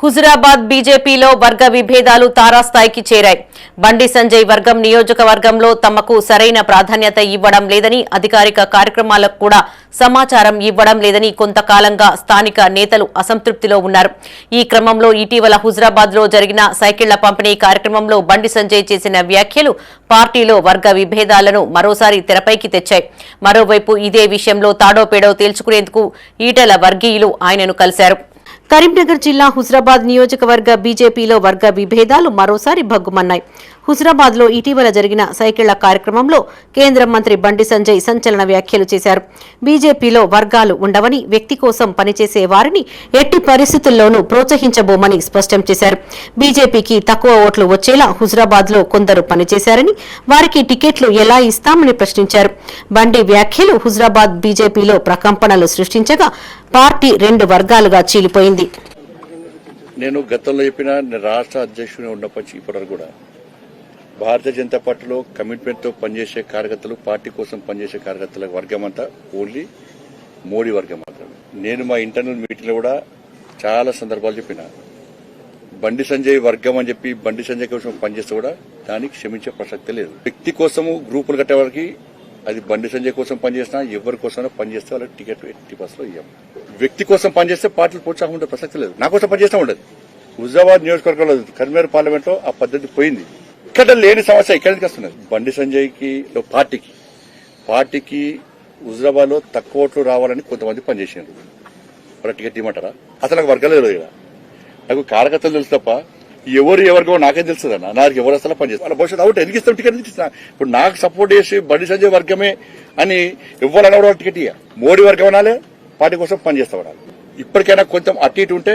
హుజురాబాద్ బీజేపీలో వర్గ విభేదాలు తారాస్థాయికి చేరాయి. బండి సంజయ్ వర్గం నియోజకవర్గంలో తమకు సరైన ప్రాధాన్యత ఇవ్వడం లేదని అధికారిక కార్యక్రమాలకు కూడా సమాచారం ఇవ్వడం లేదని కొంతకాలంగా స్థానిక నేతలు అసంతృప్తిలో ఉన్నారు. ఈ క్రమంలో ఇటీవల హుజురాబాద్లో జరిగిన సైకిళ్ళ పంపిణీ కార్యక్రమంలో బండి సంజయ్ చేసిన వ్యాఖ్యలు పార్టీలో వర్గ విభేదాలను మరోసారి తెరపైకి తెచ్చాయి. మరోవైపు ఇదే విషయంలో తాడోపేడో తేల్చుకునేందుకు ఈటల వర్గీయులు ఆయనను కలిశారు. కరీంనగర్ జిల్లా హుజరాబాద్ నియోజకవర్గ బీజేపీలో వర్గ విభేదాలు మరోసారి భగ్గుమన్నాయి. హుజరాబాద్లో ఇటీవల జరిగిన సైకిళ్ళ కార్యక్రమంలో కేంద్ర మంత్రి బండి సంజయ్ సంచలన వ్యాఖ్యలు చేశారు. బీజేపీలో వర్గాలు ఉండవని వ్యక్తి కోసం పనిచేసే వారిని ఎట్టి పరిస్థితుల్లోనూ ప్రోత్సహించబోమని స్పష్టం చేశారు. బీజేపీకి తక్కువ ఓట్లు వచ్చేలా హుజరాబాద్లో కొందరు పనిచేశారని వారికి టికెట్లు ఎలా ఇస్తామని ప్రశ్నించారు. బండి వ్యాఖ్యలు హుజరాబాద్ బీజేపీలో ప్రకంపనలు సృష్టించగా పార్టీ రెండు వర్గాలుగా చీలిపోయింది. నేను గతంలో చెప్పిన రాష్ట్ర అధ్యక్షుడిగా ఉన్నప్పటి ఇప్పటివరకు కూడా భారతీయ జనతా పార్టీలో కమిట్మెంట్తో పనిచేసే కార్యకర్తలు పార్టీ కోసం పనిచేసే కార్యకర్తల వర్గం అంతా ఓన్లీ మోడీ వర్గం మాత్రమే. నేను మా ఇంటర్నల్ మీటింగ్లో కూడా చాలా సందర్భాలు చెప్పిన. బండి సంజయ్ వర్గం అని చెప్పి బండి సంజయ్ కోసం పనిచేస్తే కూడా దానికి క్షమించే ప్రసక్తి లేదు. వ్యక్తి కోసము గ్రూపులు కట్టే వారికి అది బండి సంజయ్ కోసం పనిచేసినా ఎవరి కోసం పనిచేస్తే వాళ్ళకి టికెట్ ఎట్టి బస్సులో ఇవ్వం వ్యక్తి కోసం పనిచేస్తే పార్టీలు ప్రోత్సాహం ఉండే ప్రసక్తి లేదు. నా కోసం పనిచేస్తా ఉండదు. హుజాబాద్ నియోజకవర్గంలో కరీంనగర్ పార్లమెంట్లో ఆ పద్ధతి పోయింది. ఇక్కడ లేని సమస్య ఇక్కడ నుంచి వస్తున్నది. బండి సంజయ్కి పార్టీకి. పార్టీకి హుజరాబాద్లో తక్కువ ఓట్లు రావాలని కొంతమంది పనిచేసారు వాళ్ళ టికెట్ ఇవ్వమంటారా అసలు నాకు వర్గాలు తెలియదు ఇక్కడ నాకు కార్యకర్తలు తెలుసు తప్ప ఎవరు ఎవరికో నాకే తెలుస్తుంది అన్న నాకు ఎవరు అసలు పనిచేస్తారు? వాళ్ళ భవిష్యత్తు అవుట్ ఎందుకు ఇస్తాం? టికెట్ ఎందుకు ఇస్తున్నా ఇప్పుడు నాకు సపోర్ట్ చేసి బండి సంజయ్ వర్గమే అని ఇవ్వాలని కూడా టికెట్ ఇయ్య. మోడీ వర్గం అనాలే పార్టీ కోసం పనిచేస్తా ఉండాలి ఇప్పటికైనా కొంచెం అటు ఇటు ఉంటే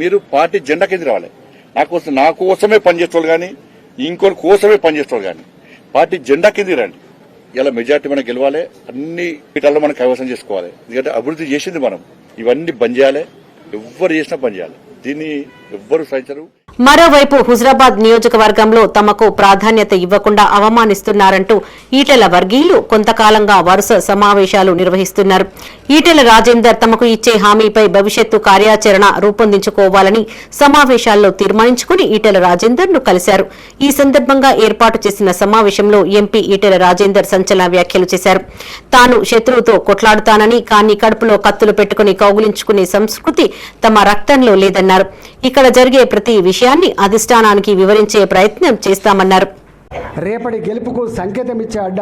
మీరు పార్టీ జెండా కింద రావాలి. నా కోసం నా కోసమే పనిచేసేవాళ్ళు కానీ ఇంకోటి కోసమే పనిచేస్తారు కానీ పార్టీ జెండా కింద రండి. ఇలా మెజార్టీ మనం గెలవాలి అన్ని పీఠాల్లో మనం కైవసం చేసుకోవాలి. ఎందుకంటే అభివృద్ధి చేసింది మనం. ఇవన్నీ బంద్ చేయాలి ఎవ్వరు చేసినా పని చేయాలి. దీన్ని ఎవ్వరు సహించరు. మరోవైపు హుజరాబాద్ నియోజకవర్గంలో తమకు ప్రాధాన్యత ఇవ్వకుండా అవమానిస్తున్నారంటూ ఈటెల వర్గీయులు కొంతకాలంగా వరుస సమావేశాలు నిర్వహిస్తున్నారు. ఈటెల రాజేందర్ తమకు ఇచ్చే హామీపై భవిష్యత్తు కార్యాచరణ రూపొందించుకోవాలని సమావేశాల్లో తీర్మానించుకుని ఈటెల రాజేందర్ను కలిశారు. ఈ సందర్భంగా ఏర్పాటు చేసిన సమావేశంలో ఎంపీ ఈటెల రాజేందర్ సంచలన వ్యాఖ్యలు చేశారు. తాను శత్రువుతో కొట్లాడుతానని కానీ కడుపులో కత్తులు పెట్టుకుని కౌగులించుకునే సంస్కృతి తమ రక్తంలో లేదన్నారు. ఇక్కడ జరిగే ప్రతి విషయం విషయాన్ని అధిష్టానానికి వివరించే ప్రయత్నం చేస్తామన్నారు. రేపటి గెలుపుకు సంకేతం ఇచ్చే అడ్డ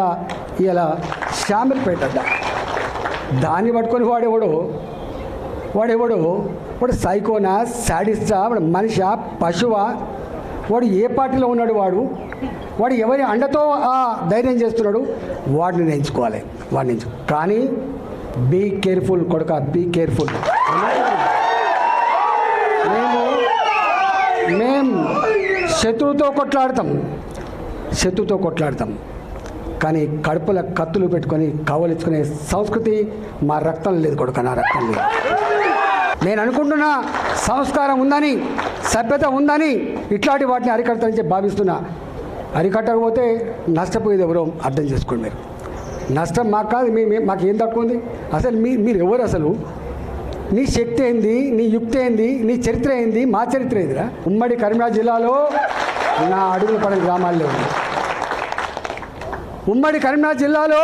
ఇలా శామిల్పేట అడ్డ. దాన్ని పట్టుకొని వాడెవడు వాడెవడు వాడు సైకోనా సాడిస్టా వాడు మనిషా పశువా వాడు ఏ పార్టీలో ఉన్నాడు వాడు వాడు ఎవరి అండతో ఆ ధైర్యం చేస్తున్నాడు వాడిని ఎంచుకోవాలి వాడిని ఎంచు కానీ బీ కేర్ఫుల్ కొడుక బీ కేర్ఫుల్ శత్రువుతో కొట్లాడతాం. శత్రువుతో కొట్లాడతాం. కానీ కడుపుల కత్తులు పెట్టుకొని కవలించుకునే సంస్కృతి మా రక్తం లేదు కొడుక నా రక్తం లేదు. నేను అనుకుంటున్నా సంస్కారం ఉందని సభ్యత ఉందని ఇట్లాంటి వాటిని అరికడతానని చెప్పి భావిస్తున్నా. అరికట్టకపోతే నష్టపోయేది ఎవరో అర్థం చేసుకోండి మీరు. నష్టం మాకు కాదు మీ- మాకు ఏం తక్కువ ఉంది? అసలు మీ మీరు ఎవరు అసలు? నీ శక్తి ఏంది? నీ యుక్తి ఏంది? నీ చరిత్ర ఏంది? మా చరిత్ర ఏందిరా? ఉమ్మడి కరీంనగర్ జిల్లాలో నా అడుగులు పడిన గ్రామాల్లో. ఉంది ఉమ్మడి కరీంనగర్ జిల్లాలో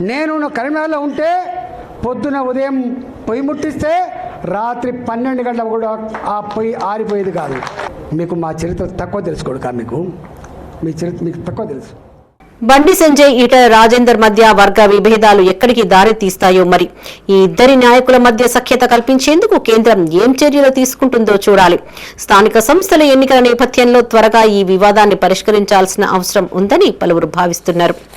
నేను కరీంనగర్లో ఉంటే పొద్దున ఉదయం పొయ్యి ముట్టిస్తే రాత్రి పన్నెండు గంటలకు కూడా ఆ పొయ్యి ఆరిపోయేది కాదు. మీకు మా చరిత్ర తక్కువ తెలుసుకోడు కా మీకు? మీ చరిత్ర మీకు తక్కువ తెలుసు. బండి సంజయ్ ఈటల రాజేందర్ మధ్య వర్గ విభేదాలు ఎక్కడికి దారి తీస్తాయో మరి? ఈ ఇద్దరి నాయకుల మధ్య సఖ్యత కల్పించేందుకు కేంద్రం ఏం చర్యలు తీసుకుంటుందో చూడాలి. స్థానిక సంస్థల ఎన్నికల నేపథ్యంలో త్వరగా ఈ వివాదాన్ని పరిష్కరించాల్సిన అవసరం ఉందని పలువురు భావిస్తున్నారు.